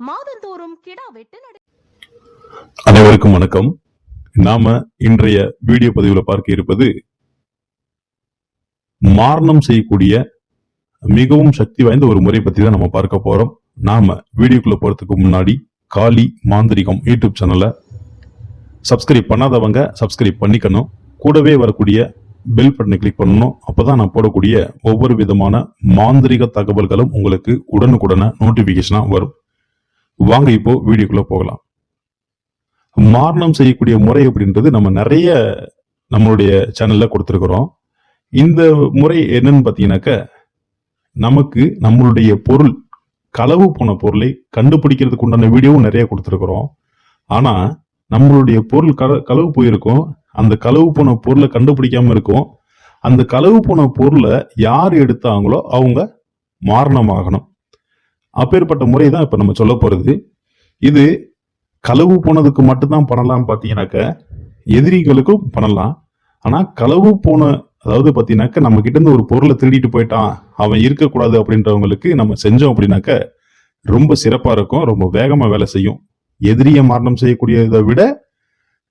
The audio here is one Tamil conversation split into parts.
மாதந்தோறும் கிடா வெட்டு நட அனைவருக்கும் வணக்கம். நாம இன்றைய வீடியோ பதிவில் பார்க்க இருப்பது மாரணம் செய்யக்கூடிய மிகவும் சக்தி வாய்ந்த ஒரு முறை பத்தி தான் நம்ம பார்க்க போறோம். நாம வீடியோக்குள்ள போறதுக்கு முன்னாடி காளி மாந்திரிகம் யூடியூப் சேனலை சப்ஸ்கிரைப் பண்ணாதவங்க சப்ஸ்கிரைப் பண்ணிக்கணும். கூடவே வரக்கூடிய பெல் பட்டனை கிளிக் பண்ணணும். அப்பதான் நான் போடக்கூடிய ஒவ்வொரு விதமான மாந்திரிக தகவல்களும் உங்களுக்கு உடனுக்குடனே நோட்டிபிகேஷனா வரும். வாங்க இப்போ வீடியோக்குள்ள போகலாம். மாரணம் செய்யக்கூடிய முறை அப்படின்றது நம்ம நிறைய நம்மளுடைய சேனல்ல கொடுத்துருக்குறோம். இந்த முறை என்னன்னு பார்த்தீங்கன்னாக்க நமக்கு நம்மளுடைய பொருள் களவு போன பொருளை கண்டுபிடிக்கிறதுக்கு உண்டான வீடியோவும் நிறைய கொடுத்துருக்குறோம். ஆனா நம்மளுடைய பொருள் கல களவு போயிருக்கும். அந்த களவு போன பொருளை கண்டுபிடிக்காம இருக்கும். அந்த களவு போன பொருளை யார் எடுத்தாங்களோ அவங்க மாரணமாகணும். அப்பேற்பட்ட முறை தான் இப்போ நம்ம சொல்ல போகிறது இது களவு போனதுக்கு மட்டும்தான் பண்ணலாம் பார்த்தீங்கன்னாக்க எதிரிகளுக்கும் பண்ணலாம். ஆனால் களவு போன அதாவது பார்த்தீங்கன்னாக்க நம்ம கிட்ட இருந்து ஒரு பொருளை திருடிட்டு போயிட்டான். அவன் இருக்கக்கூடாது அப்படின்றவங்களுக்கு நம்ம செஞ்சோம் அப்படின்னாக்க ரொம்ப சிறப்பாக இருக்கும் ரொம்ப வேகமாக வேலை செய்யும். எதிரியை மரணம் செய்யக்கூடியதை விட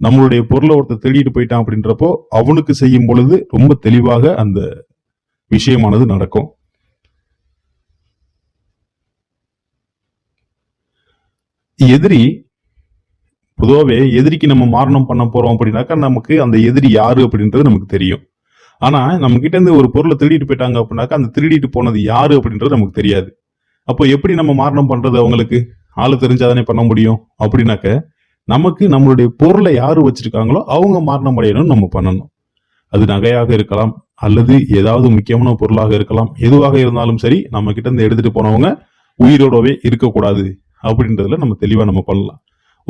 நம்மளுடைய பொருளை ஒருத்தர் திருடிட்டு போயிட்டான் அப்படின்றப்போ அவனுக்கு செய்யும் பொழுது ரொம்ப தெளிவாக அந்த விஷயமானது நடக்கும். எதிரி பொதுவாகவே எதிரிக்கு நம்ம மாரணம் பண்ண போறோம் அப்படின்னாக்கா நமக்கு அந்த எதிரி யாரு அப்படின்றது நமக்கு தெரியும். ஆனா நம்ம கிட்ட இருந்து ஒரு பொருளை திருடிட்டு போயிட்டாங்க அப்படின்னாக்கா அந்த திருடிட்டு போனது யாரு அப்படின்றது நமக்கு தெரியாது. அப்போ எப்படி நம்ம மாரணம் பண்றது அவங்களுக்கு? ஆளு தெரிஞ்சாதானே பண்ண முடியும்? அப்படின்னாக்க நமக்கு நம்மளுடைய பொருளை யாரு வச்சிருக்காங்களோ அவங்க மாரணம் அடையணும்னு நம்ம பண்ணணும். அது நகையாக இருக்கலாம் அல்லது ஏதாவது முக்கியமான பொருளாக இருக்கலாம். எதுவாக இருந்தாலும் சரி நம்ம கிட்ட இருந்து எடுத்துட்டு போனவங்க உயிரோடவே இருக்கக்கூடாது. அப்படின்றதுல நம்ம தெளிவாக நம்ம கொள்ளலாம்.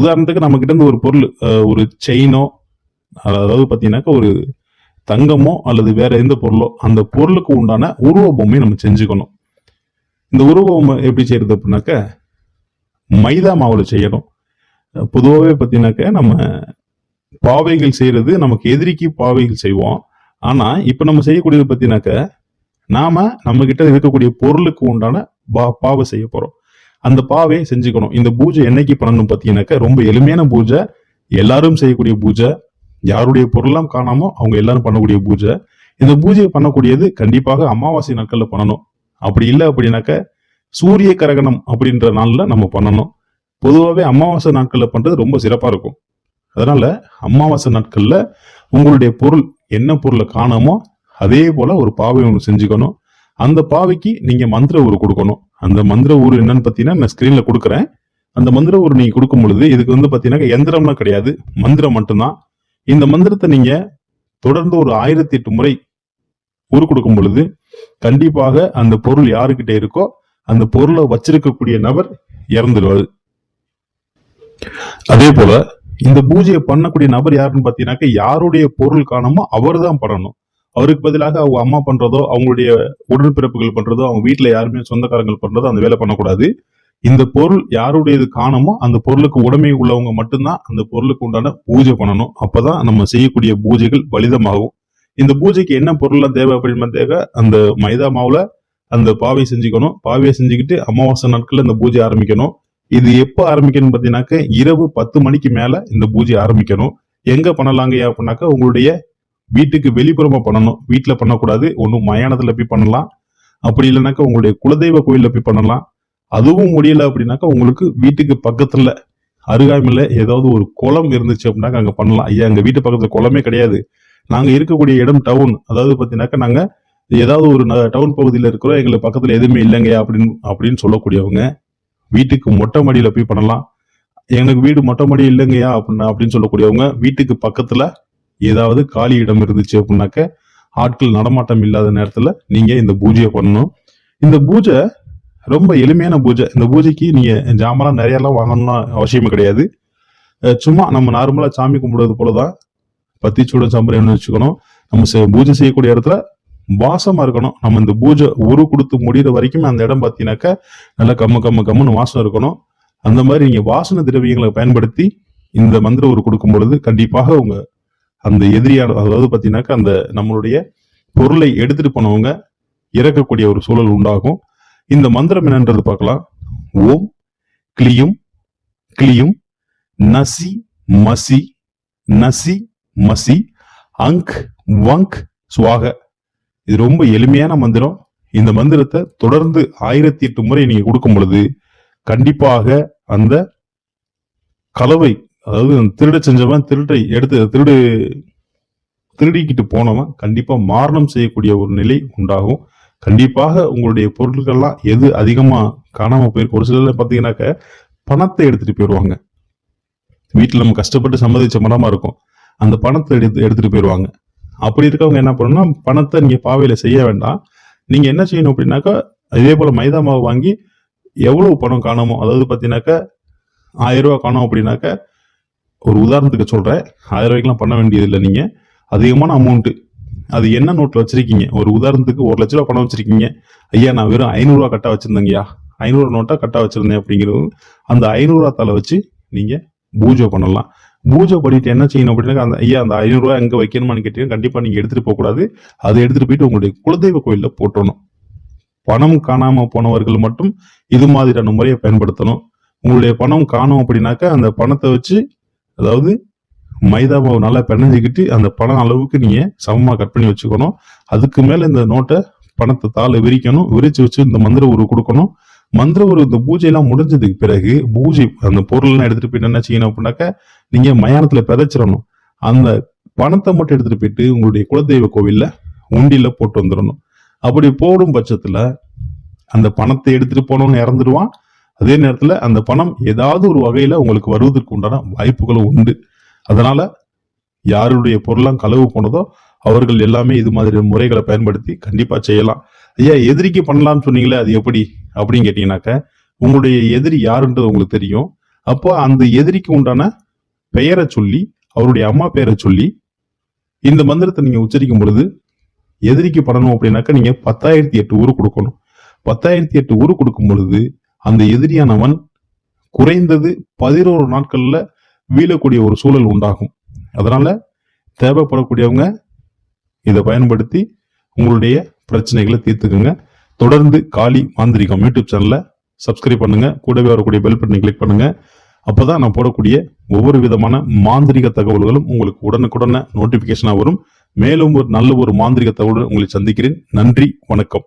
உதாரணத்துக்கு நம்ம கிட்ட இருந்து ஒரு பொருள் ஒரு செயினோ அதாவது பார்த்தீங்கன்னாக்கா ஒரு தங்கமோ அல்லது வேற எந்த பொருளோ அந்த பொருளுக்கு உண்டான உருவ நம்ம செஞ்சுக்கணும். இந்த உருவ பொம்மை எப்படி செய்யறது அப்படின்னாக்க மைதா மாவில் செய்யணும். பொதுவாகவே பார்த்தீங்கன்னாக்க நம்ம பாவைகள் செய்யறது நமக்கு எதிரிக்கு பாவைகள் செய்வோம். ஆனா இப்ப நம்ம செய்யக்கூடியது பார்த்தீங்கன்னாக்க நாம நம்ம கிட்ட இருக்கக்கூடிய பொருளுக்கு உண்டான பா- பாவை செய்ய போறோம். அந்த பாவை செஞ்சுக்கணும். இந்த பூஜை என்னைக்கு பண்ணணும் பார்த்தீங்கன்னாக்க ரொம்ப எளிமையான பூஜை. எல்லாரும் செய்யக்கூடிய பூஜை. யாருடைய பொருளாம் காணாமோ அவங்க எல்லாரும் பண்ணக்கூடிய பூஜை. இந்த பூஜையை பண்ணக்கூடியது கண்டிப்பாக அமாவாசை நாட்களில் பண்ணணும். அப்படி இல்லை அப்படின்னாக்க சூரிய கரகணம் அப்படின்ற நாளில் நம்ம பண்ணணும். பொதுவாகவே அமாவாசை நாட்களில் பண்ணுறது ரொம்ப சிறப்பாக இருக்கும். அதனால அமாவாசை நாட்களில் உங்களுடைய பொருள் என்ன பொருளை காணாமோ அதே போல ஒரு பாவை ஒன்று செஞ்சுக்கணும். அந்த பாவைக்கு நீங்க மந்திர ஊர் கொடுக்கணும். அந்த மந்திர ஊர் என்னன்னு பார்த்தீங்கன்னா நான் ஸ்கிரீன்ல கொடுக்குறேன். அந்த மந்திர ஊர் நீங்க கொடுக்கும் பொழுது இதுக்கு வந்து பார்த்தீங்கன்னா எந்திரம்லாம் கிடையாது. மந்திரம் மட்டும்தான். இந்த மந்திரத்தை நீங்க தொடர்ந்து ஒரு ஆயிரத்தி எட்டு முறை உரு கொடுக்கும் பொழுது கண்டிப்பாக அந்த பொருள் யாருக்கிட்ட இருக்கோ அந்த பொருளை வச்சிருக்கக்கூடிய நபர் இறந்துடுவாரு. அதே போல இந்த பூஜையை பண்ணக்கூடிய நபர் யாருன்னு பாத்தீங்கன்னாக்க யாருடைய பொருள் காணாமோ அவர் தான் பண்ணணும். அவருக்கு பதிலாக அவங்க அம்மா பண்றதோ அவங்களுடைய உடன்பிறப்புகள் பண்றதோ அவங்க வீட்டுல யாருமே சொந்தக்காரங்கள் பண்றதோ அந்த வேலை பண்ணக்கூடாது. இந்த பொருள் யாருடையது காணமோ அந்த பொருளுக்கு உடைமை உள்ளவங்க மட்டும்தான் அந்த பொருளுக்கு உண்டான பூஜை பண்ணணும். அப்பதான் நம்ம செய்யக்கூடிய பூஜைகள் பலிதமாகும். இந்த பூஜைக்கு என்ன பொருள்லாம் தேவை அப்படின்னு பார்த்தா அந்த மைதா மாவுல அந்த பாவை செஞ்சுக்கணும். பாவையை செஞ்சுக்கிட்டு அமாவாசை நாட்கள்ல இந்த பூஜை ஆரம்பிக்கணும். இது எப்போ ஆரம்பிக்கணும் பார்த்தீங்கன்னாக்க இரவு பத்து மணிக்கு மேல இந்த பூஜை ஆரம்பிக்கணும். எங்க பண்ணலாங்க அப்படின்னாக்கா உங்களுடைய வீட்டுக்கு வெளிப்புறமா பண்ணணும். வீட்டுல பண்ணக்கூடாது. ஒன்றும் மயானத்துல போய் பண்ணலாம். அப்படி இல்லைனாக்கா உங்களுடைய குலதெய்வ கோயிலில் போய் பண்ணலாம். அதுவும் முடியல அப்படின்னாக்கா உங்களுக்கு வீட்டுக்கு பக்கத்துல அருகாமையில் ஏதாவது ஒரு குளம் இருந்துச்சு அப்படின்னாக்கா அங்கே பண்ணலாம். ஐயா எங்கள் வீட்டு பக்கத்தில் குளமே கிடையாது. நாங்கள் இருக்கக்கூடிய இடம் டவுன் அதாவது பார்த்தீங்கன்னாக்கா நாங்கள் ஏதாவது ஒரு டவுன் பகுதியில் இருக்கிறோம். எங்களுக்கு பக்கத்தில் எதுவுமே இல்லைங்கய்யா அப்படின்னு அப்படின்னு சொல்லக்கூடியவங்க வீட்டுக்கு மொட்டை மாடியில் போய் பண்ணலாம். எனக்கு வீடு மொட்டை மாடி இல்லைங்கய்யா அப்படின்னா அப்படின்னு சொல்லக்கூடியவங்க வீட்டுக்கு பக்கத்தில் ஏதாவது காலி இடம் இருந்துச்சு அப்படின்னாக்க ஆட்கள் நடமாட்டம் இல்லாத நேரத்தில் நீங்கள் இந்த பூஜையை பண்ணணும். இந்த பூஜை ரொம்ப எளிமையான பூஜை. இந்த பூஜைக்கு நீங்கள் ஜாமெல்லாம் நிறையெல்லாம் வாங்கணும்னு அவசியமே கிடையாது. சும்மா நம்ம நார்மலாக சாமி கும்பிடுறது போலதான். பத்திச்சூட சம்பரம் வச்சுக்கணும். நம்ம பூஜை செய்யக்கூடிய இடத்துல வாசமா இருக்கணும். நம்ம இந்த பூஜை உரு கொடுத்து முடிகிற வரைக்கும் அந்த இடம் பார்த்தீங்கன்னாக்கா நல்லா கம்ம கம்ம கம்முன்னு வாசம் இருக்கணும். அந்த மாதிரி நீங்கள் வாசன திரவியங்களை பயன்படுத்தி இந்த மந்திர உரு கொடுக்கும் பொழுது கண்டிப்பாக உங்கள் அந்த எதிரியான அதாவது பார்த்தீங்கன்னாக்கா அந்த நம்மளுடைய பொருளை எடுத்துட்டு போனவங்க இறக்கக்கூடிய ஒரு சூழல் உண்டாகும். இந்த மந்திரம் என்னன்றது பார்க்கலாம். ஓம் கிளியும் கிளியும் நசி மசி நசி மசி அங்க் வங்க் சுவாக. இது ரொம்ப எளிமையான மந்திரம். இந்த மந்திரத்தை தொடர்ந்து ஆயிரத்தி எட்டு முறை நீங்க கொடுக்கும் பொழுது கண்டிப்பாக அந்த கலவை அதாவது திருட செஞ்சவன் திருட்டை எடுத்து திருடு திருடிக்கிட்டு போனவன் கண்டிப்பாக மாரணம் செய்யக்கூடிய ஒரு நிலை உண்டாகும். கண்டிப்பாக உங்களுடைய பொருட்கள்லாம் எது அதிகமாக காணாமல் போயிருக்கு? ஒரு சிலர் பார்த்தீங்கன்னாக்க பணத்தை எடுத்துகிட்டு போயிடுவாங்க. வீட்டில் நம்ம கஷ்டப்பட்டு சம்மதிச்ச மரமா இருக்கும். அந்த பணத்தை எடுத்து எடுத்துகிட்டு போயிடுவாங்க. அப்படி இருக்கவங்க என்ன பண்ணணும்னா பணத்தை நீங்கள் பாவையில் செய்ய வேண்டாம். நீங்கள் என்ன செய்யணும் அப்படின்னாக்கா இதே போல் மைதா மாவு வாங்கி எவ்வளவு பணம் காணுமோ அதாவது பார்த்தீங்கன்னாக்க ஆயிரம் ரூபா காணும் அப்படின்னாக்க ஒரு உதாரணத்துக்கு சொல்கிறேன் ஆயிரம் ரூபாய்க்குலாம் பண்ண வேண்டியதில்லை நீங்கள் அதிகமான அமௌண்ட்டு அது என்ன நோட்டில் வச்சுருக்கீங்க? ஒரு உதாரணத்துக்கு ஒரு லட்ச ரூபா பணம் வச்சுருக்கீங்க. ஐயா நான் வெறும் ஐநூறுரூவா கட்டா வச்சிருந்தேங்கய்யா. ஐநூறு நோட்டாக கட்டா வச்சுருந்தேன் அப்படிங்கிறது. அந்த ஐநூறு ரூபா வச்சு நீங்கள் பூஜை பண்ணலாம். பூஜை பண்ணிட்டு என்ன செய்யணும் அப்படின்னா அந்த ஐயா அந்த ஐநூறுரூவா எங்கே வைக்கணுமான்னு கேட்டீங்கன்னா கண்டிப்பாக நீங்கள் எடுத்துகிட்டு போகக்கூடாது. அதை எடுத்துகிட்டு போயிட்டு உங்களுடைய குலதெய்வ கோயிலில் போட்டணும். பணம் காணாமல் போனவர்கள் மட்டும் இது மாதிரியான முறையை பயன்படுத்தணும். உங்களுடைய பணம் காணும் அப்படின்னாக்கா அந்த பணத்தை வச்சு அதாவது மைதா மாவு நல்லா பிணைஞ்சிக்கிட்டு அந்த பணம் அளவுக்கு நீங்கள் சமமாக கட் பண்ணி வச்சுக்கணும். அதுக்கு மேலே இந்த நோட்டை பணத்தை தாளை விரிக்கணும். விரிச்சு வச்சு இந்த மந்திர உரு கொடுக்கணும். மந்திர உருவ இந்த பூஜையெல்லாம் முடிஞ்சதுக்கு பிறகு பூஜை அந்த பொருள்லாம் எடுத்துகிட்டு போயிட்டு என்ன செய்யணும் அப்படின்னாக்கா நீங்கள் மயானத்தில் பிதைச்சிடணும். அந்த பணத்தை மட்டும் எடுத்துகிட்டு போயிட்டு உங்களுடைய குலதெய்வ கோவிலில் உண்டியில் போட்டு வந்துடணும். அப்படி போடும் பட்சத்தில் அந்த பணத்தை எடுத்துகிட்டு போனோன்னு இறந்துடுவான். அதே நேரத்தில் அந்த பணம் ஏதாவது ஒரு வகையில் உங்களுக்கு வருவதற்கு உண்டான வாய்ப்புகளும் உண்டு. அதனால யாருடைய பொருளாம் களவு போனதோ அவர்கள் எல்லாமே இது மாதிரி முறைகளை பயன்படுத்தி கண்டிப்பாக செய்யலாம். ஐயா எதிரிக்கு பண்ணலாம்னு சொன்னீங்களே அது எப்படி? அப்படின்னு கேட்டீங்கன்னாக்க உங்களுடைய எதிரி யாருன்றது உங்களுக்கு தெரியும். அப்போ அந்த எதிரிக்கு உண்டான பெயரை சொல்லி அவருடைய அம்மா பெயரை சொல்லி இந்த மந்திரத்தை நீங்கள் உச்சரிக்கும் பொழுது எதிரிக்கு பண்ணணும் அப்படின்னாக்கா நீங்கள் பத்தாயிரத்தி எட்டு ஊரு கொடுக்கணும். பத்தாயிரத்தி எட்டு ஊரு கொடுக்கும் பொழுது அந்த எதிரியானவன் குறைந்தது பதினோரு நாட்கள்ல வீழக்கூடிய ஒரு சூழல் உண்டாகும். அதனால தேவைப்படக்கூடியவங்க இதை பயன்படுத்தி உங்களுடைய பிரச்சனைகளை தீர்த்துக்குங்க. தொடர்ந்து காலி மாந்திரிகம் யூடியூப் சேனலை சப்ஸ்கிரைப் பண்ணுங்க. கூடவே வரக்கூடிய பெல் பட்டனை கிளிக் பண்ணுங்க. அப்போதான் நான் போடக்கூடிய ஒவ்வொரு விதமான மாந்திரிக தகவல்களும் உங்களுக்கு உடனுக்குடனே நோட்டிபிகேஷனாக வரும். மேலும் ஒரு நல்ல ஒரு மாந்திரிக தகவலுடன் உங்களை சந்திக்கிறேன். நன்றி வணக்கம்.